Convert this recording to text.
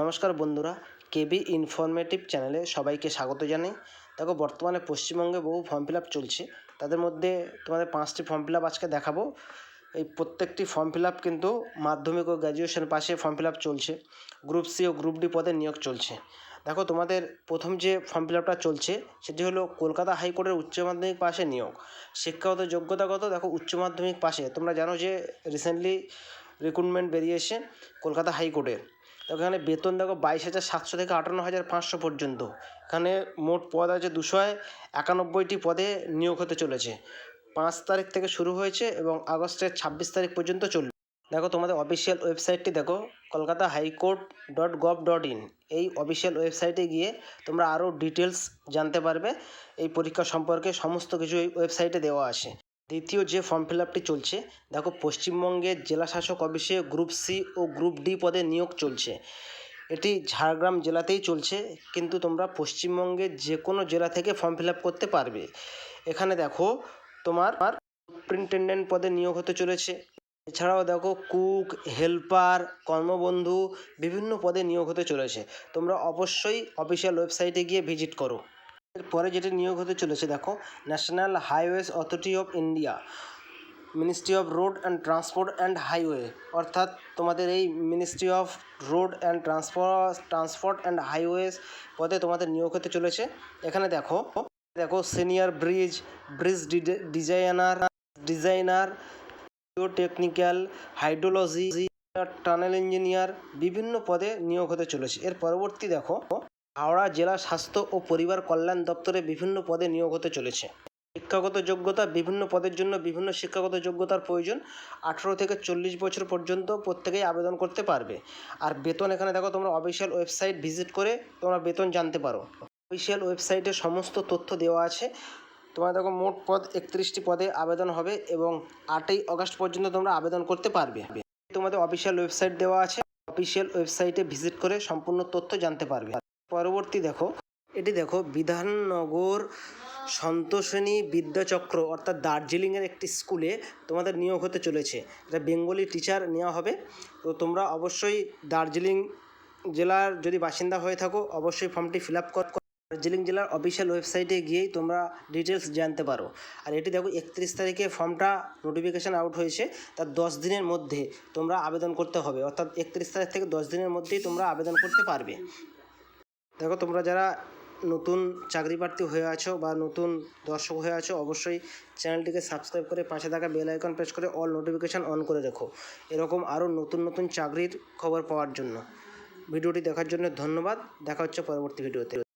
নমস্কার বন্ধুরা, কেবি ইনফরমেটিভ চ্যানেলে সবাইকে স্বাগত জানাই। দেখো, বর্তমানে পশ্চিমবঙ্গে বহু ফর্ম ফিল আপ চলছে। তাদের মধ্যে তোমাদের পাঁচটি ফর্ম ফিল আপ আজকে দেখাবো। এই প্রত্যেকটি ফর্ম ফিল আপ কিন্তু মাধ্যমিক ও গ্র্যাজুয়েশন পাশে ফর্ম ফিল আপ চলছে। গ্রুপ সি ও গ্রুপ ডি পদে নিয়োগ চলছে। দেখো, তোমাদের প্রথম যে ফর্ম ফিল আপটা চলছে, সেটি হলো কলকাতা হাইকোর্টের উচ্চ মাধ্যমিক পাশে নিয়োগ। শিক্ষাগত যোগ্যতাগত, দেখো, উচ্চ মাধ্যমিক পাশে তোমরা জানো যে রিসেন্টলি রিক্রুটমেন্ট বেরিয়েছে কলকাতা হাইকোর্টের এখানে বেতন দেখো বাইশ হাজার সাতশো থেকে আটান্ন হাজার পাঁচশো পর্যন্ত। এখানে মোট পদ আছে দুশো একানব্বইটি পদে নিয়োগ হতে চলেছে। পাঁচ তারিখ থেকে শুরু হয়েছে এবং আগস্টের ছাব্বিশ তারিখ পর্যন্ত চলবে দেখো তোমাদের অফিসিয়াল ওয়েবসাইটটি দেখো, Kolkata high court dot gov dot in. এই অফিসিয়াল ওয়েবসাইটে গিয়ে তোমরা আরও ডিটেলস জানতে পারবে। এই পরীক্ষা সম্পর্কে সমস্ত কিছু এই ওয়েবসাইটে দেওয়া আছে। দ্বিতীয় যে ফর্ম ফিল আপটি চলছে, দেখো পশ্চিমবঙ্গের জেলা শাসক অফিসে গ্রুপ সি ও গ্রুপ ডি পদে নিয়োগ চলছে। এটি ঝাড়গ্রাম জেলাতেই চলছে, কিন্তু তোমরা পশ্চিমবঙ্গের যে কোনো জেলা থেকে ফর্ম ফিল আপ করতে পারবে। এখানে দেখো, তোমার সুপ্রিনটেন্ডেন্ট পদে নিয়োগ হতে চলেছে। এছাড়াও দেখো কুক হেল্পার কর্মবন্ধু বিভিন্ন পদে নিয়োগ হতে চলেছে। তোমরা অবশ্যই অফিসিয়াল ওয়েবসাইটে গিয়ে ভিজিট করো। এরপরে যেটি নিয়োগ হতে চলেছে, দেখো national highways authority of India ministry of road and transport and highway অর্থাৎ তোমাদের এই ministry of road and transport transport and highways পদে তোমাদের নিয়োগ হতে চলেছে। এখানে দেখো দেখো senior bridge bridge designer designer technical hydrology tunnel engineer বিভিন্ন পদে নিয়োগ হতে চলেছে। এর পরবর্তী দেখো হাওড়া জেলা স্বাস্থ্য ও পরিবার কল্যাণ দপ্তরে বিভিন্ন পদে নিয়োগ হতে চলেছে। শিক্ষাগত যোগ্যতা বিভিন্ন পদের জন্য বিভিন্ন শিক্ষাগত যোগ্যতার প্রয়োজন। আঠেরো থেকে চল্লিশ বছর পর্যন্ত প্রত্যেকেই আবেদন করতে পারবে। আর বেতন এখানে দেখো, তোমরা অফিসিয়াল ওয়েবসাইট ভিজিট করে তোমরা বেতন জানতে পারো। অফিসিয়াল ওয়েবসাইটে সমস্ত তথ্য দেওয়া আছে। তোমার দেখো, মোট পদ একত্রিশটি পদে আবেদন হবে এবং আটই আগস্ট পর্যন্ত তোমরা আবেদন করতে পারবে। তোমাদের অফিসিয়াল ওয়েবসাইট দেওয়া আছে। অফিসিয়াল ওয়েবসাইটে ভিজিট করে সম্পূর্ণ তথ্য জানতে পারবে। পরবর্তী দেখো। এটি দেখো বিধাননগর সন্তোষিনী বিদ্যাচক্র, অর্থাৎ দার্জিলিংয়ের একটি স্কুলে তোমাদের নিয়োগ হতে চলেছে। এটা বেঙ্গলি টিচার নেওয়া হবে। তো তোমরা অবশ্যই দার্জিলিং জেলার যদি বাসিন্দা হয়ে থাকো, অবশ্যই ফর্মটি ফিল আপ কর দার্জিলিং জেলার অফিসিয়াল ওয়েবসাইটে গিয়েই তোমরা ডিটেলস জানতে পারো। আর এটি দেখো একত্রিশ তারিখে ফর্মটা নোটিফিকেশান আউট হয়েছে। তার দশ দিনের মধ্যে তোমরা আবেদন করতে হবে। অর্থাৎ একত্রিশ তারিখ থেকে দশ দিনের মধ্যেই তোমরা আবেদন করতে পারবে। দেখো, তোমরা যারা নতুন চাকরি প্রার্থী হয়ে আছো বা নতুন দর্শক হয়ে আছো, অবশ্যই চ্যানেলটিকে সাবস্ক্রাইব করে পাশে থাকা বেল আইকন প্রেস করে অল নোটিফিকেশান অন করে রেখো। এরকম আরও নতুন নতুন চাকরির খবর পাওয়ার জন্য। ভিডিওটি দেখার জন্য ধন্যবাদ। দেখা হচ্ছে পরবর্তী ভিডিওতে।